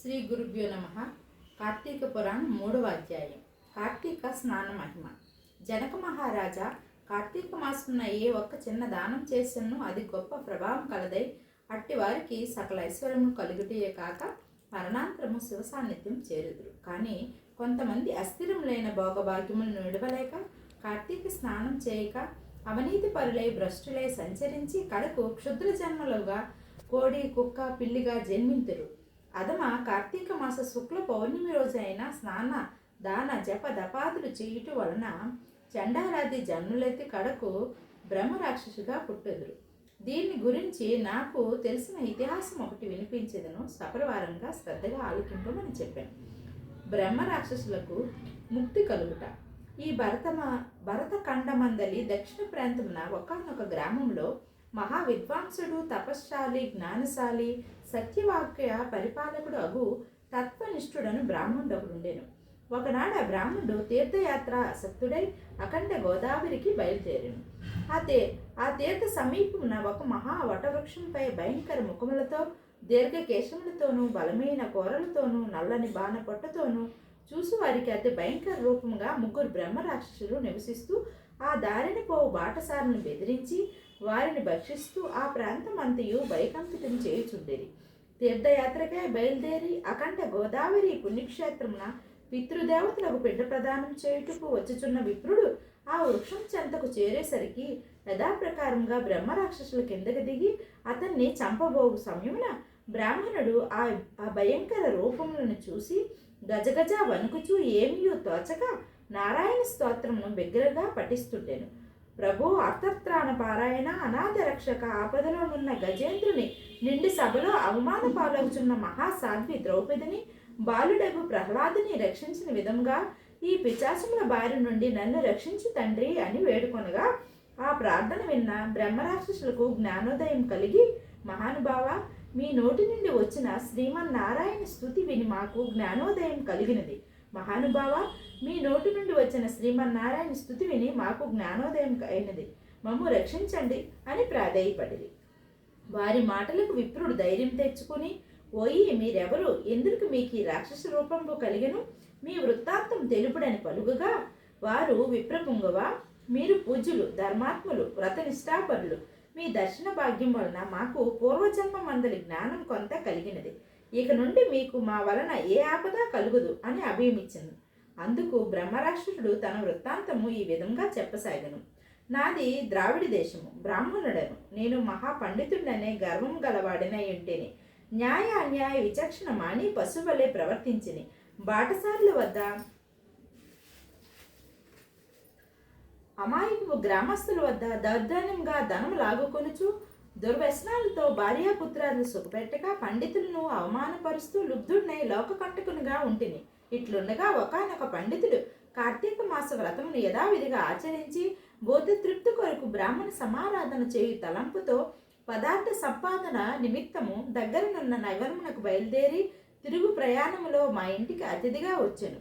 శ్రీ గురుభ్యో నమ. కార్తీక పురాణం మూడవ అధ్యాయం. కార్తీక స్నాన మహిమ. జనక మహారాజా కార్తీక మాసమున ఏ ఒక్క చిన్న దానం చేసను అది గొప్ప ప్రభావం కలదై అట్టి వారికి సకల ఐశ్వర్యము కలుగుటయే కాక మరణాంతరము శివ సాన్నిధ్యం చేరుదురు. కానీ కొంతమంది అస్థిరములైన భోగభాగ్యములను విడవలేక కార్తీక స్నానం చేయక అవినీతి పరులై భ్రష్టులై సంచరించి కడకు క్షుద్ర జన్మలుగా కోడి కుక్క పిల్లిగా జన్మింతురు. అదమ కార్తీక మాస శుక్ల పౌర్ణమి రోజైన స్నాన దాన జప దపాదులు చేయుట వలన చండారాది జన్నులెత్తి కడకు బ్రహ్మరాక్షసుగా పుట్టెదురు. దీని గురించి నాకు తెలిసిన ఇతిహాసం ఒకటి వినిపించేదను సపరివారంగా శ్రద్ధగా ఆలోకింపమని చెప్పాను. బ్రహ్మరాక్షసులకు ముక్తి కలుగుట. ఈ భరతమ భరత ఖండమందలి దక్షిణ ప్రాంతమున ఒకనొక గ్రామంలో మహా విద్వాంసుడు తపశ్శాలి జ్ఞానశాలి సత్యవాక్య పరిపాలకుడు అగు తత్వనిష్ఠుడను బ్రాహ్మణుడు ఒకడుండెను ఒకనాడు ఆ బ్రాహ్మణుడు తీర్థయాత్ర ఆసక్తుడై అఖండ గోదావరికి బయలుదేరాను. ఆ తే ఆ తీర్థ సమీపమున ఒక మహా వటవృక్షంపై భయంకర ముఖములతో దీర్ఘకేశములతోనూ బలమైన కూరలతోనూ నల్లని బాణ పొట్టతోనూ చూసి వారికి అతి భయంకర రూపంగా ముగ్గురు బ్రహ్మరాక్షసులు నివసిస్తూ ఆ దారిని పోవు బాటసారులను బెదిరించి వారిని భక్షిస్తూ ఆ ప్రాంతం అంతయు వైకంపితం చేయుచుండేది తీర్థయాత్రకై బయలుదేరి అఖండ గోదావరి పుణ్యక్షేత్రమున పితృదేవతలకు బిడ్డ ప్రదానం చేయుటకు వచ్చుచున్న విప్రుడు ఆ వృక్షం చెంతకు చేరేసరికి యథాప్రకారంగా బ్రహ్మరాక్షసుల కిందకి దిగి అతన్ని చంపబోగు సమయమున బ్రాహ్మణుడు ఆ ఆ భయంకర రూపములను చూసి గజగజ వణుకుచూ ఏమియో తోచక నారాయణ స్తోత్రమును బిగ్గరగా పఠిస్తుండెను. ప్రభు అర్థత్రాణ పారాయణ అనాథ రక్షక ఆపదలో ఉన్న గజేంద్రుని నిండి సభలో అవమాన పాలవుచున్న మహాసాధ్వి ద్రౌపదిని బాలుడగు ప్రహ్లాదుని రక్షించిన విధంగా ఈ పిచాచముల బారి నుండి నన్ను రక్షించు తండ్రి అని వేడుకొనగా ఆ ప్రార్థన విన్న బ్రహ్మరాక్షసులకు జ్ఞానోదయం కలిగి మహానుభావ మీ నోటి నుండి వచ్చిన శ్రీమన్నారాయణ స్థుతి విని మాకు జ్ఞానోదయం కలిగినది. మహానుభావ మీ నోటి నుండి వచ్చిన శ్రీమన్నారాయణ స్థుతి విని మాకు జ్ఞానోదయం అయినది. మమ్ము రక్షించండి అని ప్రాధేయపడింది వారి మాటలకు విప్రుడు ధైర్యం తెచ్చుకుని ఓయి మీరెవరు? ఎందుకు మీకు ఈ రాక్షస రూపంలో కలిగను? మీ వృత్తాంతం తెలుపుడని పలుగుగా వారు విప్రపుంగవ? మీరు పూజ్యులు ధర్మాత్ములు వ్రతనిష్టాపరులు మీ దర్శన భాగ్యం వలన మాకు పూర్వజన్మ మందలి జ్ఞానం కొంత కలిగినది. ఇక నుండి మీకు మా వలన ఏ ఆపద కలుగుదు అని అభయమిచ్చింది అందుకు బ్రహ్మరాక్షసుడు తన వృత్తాంతము ఈ విధంగా చెప్పసాగను. నాది ద్రావిడి దేశము బ్రాహ్మణుడను. నేను మహాపండితుడనే గర్వం గలవాడినై ఉంటేని న్యాయ అన్యాయ విచక్షణ మాని పశువలే ప్రవర్తించిని. బాటసార్ల వద్ద అమాయకు గ్రామస్తుల వద్ద దౌర్ధన్యంగా ధనం లాగుకొనుచు దుర్వ్యసనాలతో భార్యాపుత్రాలను సుఖపెట్టక పండితులను అవమానపరుస్తూ లుబ్ధుడినై లోకకంటకునిగా ఉంటిని. ఇట్లుండగా ఒకనొక పండితుడు కార్తీక మాస వ్రతమును యథావిధిగా ఆచరించి బోధతృప్తి కొరకు బ్రాహ్మణ సమారాధన చేయు తలంపుతో పదార్థ సంపాదన నిమిత్తము దగ్గరనున్న నగరమునకు బయలుదేరి తిరుగు ప్రయాణములో మా ఇంటికి అతిథిగా వచ్చాను.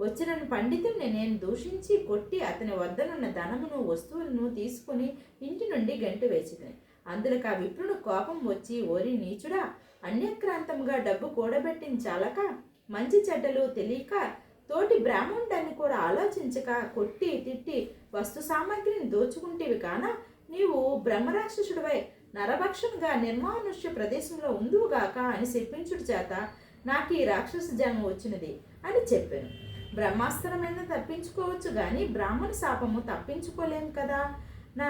వచ్చిన పండితుడిని నేను దూషించి కొట్టి అతని వద్దనున్న ధనమును వస్తువులను తీసుకుని ఇంటి నుండి గంటు వేసింది అందులకు ఆ విప్రుడు కోపం వచ్చి ఓరి నీచుడా అన్యక్రాంతంగా డబ్బు కూడబెట్టిన చాలక మంచి చెడ్డలు తెలియక తోటి బ్రాహ్మణుడని కూడా ఆలోచించక కొట్టి తిట్టి వస్తు సామాగ్రిని దోచుకుంటేవి కాన? నీవు బ్రహ్మరాక్షసుడివై నరభక్షణగా నిర్మానుష్య ప్రదేశంలో ఉందువుగాక అని చెప్పించుడు చేత నాకు ఈ రాక్షస జన్మ వచ్చినది అని చెప్పాను. బ్రహ్మాస్త్రమైన తప్పించుకోవచ్చు కానీ బ్రాహ్మణ శాపము తప్పించుకోలేము కదా? నా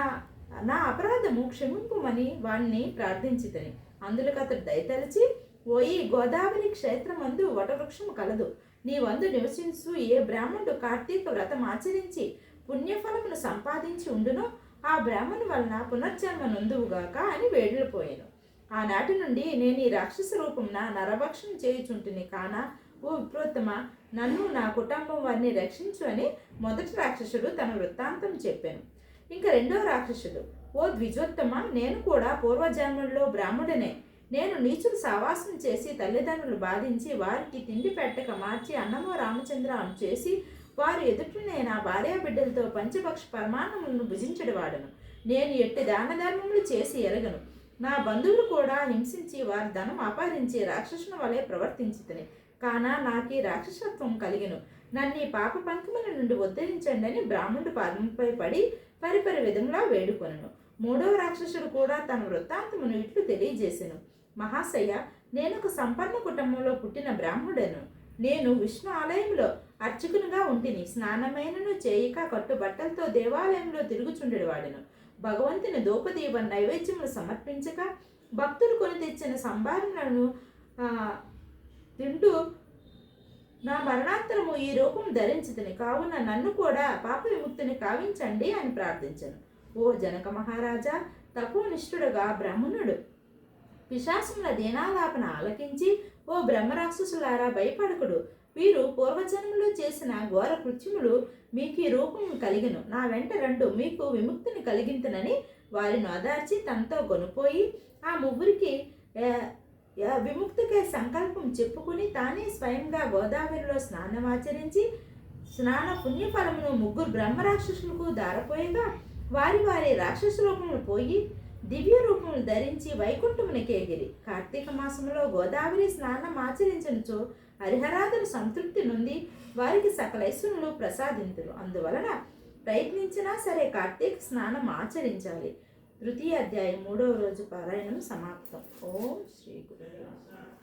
నా అపరాధము క్షమింపుమని వాణ్ణి ప్రార్థించితని. అందులోకి అతడు దయతలిచి ఓయి గోదావరి క్షేత్రమందు వటవృక్షము కలదు. నీ వందు నివసించు ఏ బ్రాహ్మణుడు కార్తీక వ్రతం ఆచరించి పుణ్యఫలమును సంపాదించి ఉండునో ఆ బ్రాహ్మణు వలన పునర్జన్మ నొందువుగాక అని వేడిపోయాను ఆనాటి నుండి నేను ఈ రాక్షస రూపంన నరభక్షణ చేయుచుంటుని కాన ఓ విప్రోత్తమ నన్ను నా కుటుంబం వారిని రక్షించు అని మొదటి రాక్షసుడు తన వృత్తాంతం చెప్పాను. ఇంకా రెండో రాక్షసుడు. ఓ ద్విజోత్తమ నేను కూడా పూర్వజన్మల్లో బ్రాహ్మణుడనే. నేను నీచులు సావాసం చేసి తల్లిదండ్రులు బాధించి వారికి తిండి పెట్టక మార్చి అన్నమో రామచంద్ర అని చేసి వారు ఎదుటనే నా భార్యా బిడ్డలతో పంచపక్ష పరమాణములను భుజించడు వాడను. నేను ఎట్టి దాన ధర్మములు చేసి ఎరగను. నా బంధువులు కూడా హింసించి వారి ధనం అపహరించి రాక్షసుని వలె ప్రవర్తించితిని. కానా నాకు రాక్షసత్వం కలిగను. నన్ను ఈ పాప పంకముల నుండి ఉద్ధరించండి అని బ్రాహ్మణుడు పాదంపై పడి పరిపరి విధంగా వేడుకొనను. మూడవ రాక్షసుడు కూడా తన వృత్తాంతమును ఇట్లు తెలియజేసెను. మహాశయ నేను ఒక సంపన్న కుటుంబంలో పుట్టిన బ్రాహ్మణుడను. నేను విష్ణు ఆలయంలో అర్చకునిగా ఉంటిని. స్నానమైనను చేయక కట్టు బట్టలతో దేవాలయంలో తిరుగుచుండెడు భగవంతుని దూపదీప నైవేద్యములు సమర్పించక భక్తులు కొని తెచ్చిన సంభారణను తింటూ నా మరణాంతరము ఈ రూపం ధరించదని. కావున నన్ను కూడా పాప విముక్తిని కావించండి అని ప్రార్థించను. ఓ జనక మహారాజా తపోనిష్ఠుడుగా బ్రాహ్మణుడు. పిశాసుల దీనాలాపన ఆలకించి ఓ బ్రహ్మరాక్షసులారా భయపడకుడు. వీరు పూర్వజన్మలో చేసిన ఘోర కృత్యములు మీకు ఈ రూపం కలిగిను. నా వెంట రెండు మీకు విముక్తిని కలిగింతనని వారిని ఓదార్చి తనతో కొనుపోయి ఆ ముగ్గురికి విముక్తికే సంకల్పం చెప్పుకుని తానే స్వయంగా గోదావరిలో స్నానమాచరించి స్నాన పుణ్యఫలమును ముగ్గురు బ్రహ్మరాక్షసులకు దారపోయగా వారి వారి రాక్షస రూపములు పోయి దివ్య రూపములు ధరించి వైకుంఠమునకేగిరి కార్తీక మాసంలో గోదావరి స్నానం ఆచరించినచో హరిహరాదులు సంతృప్తి నుండి వారికి సకలైశ్వరులు ప్రసాదింతురు. అందువలన ప్రయత్నించినా సరే కార్తీక స్నానం ఆచరించాలి. తృతీయ అధ్యాయం మూడవ రోజు పారాయణం సమాప్తం. ఓం శ్రీ గురు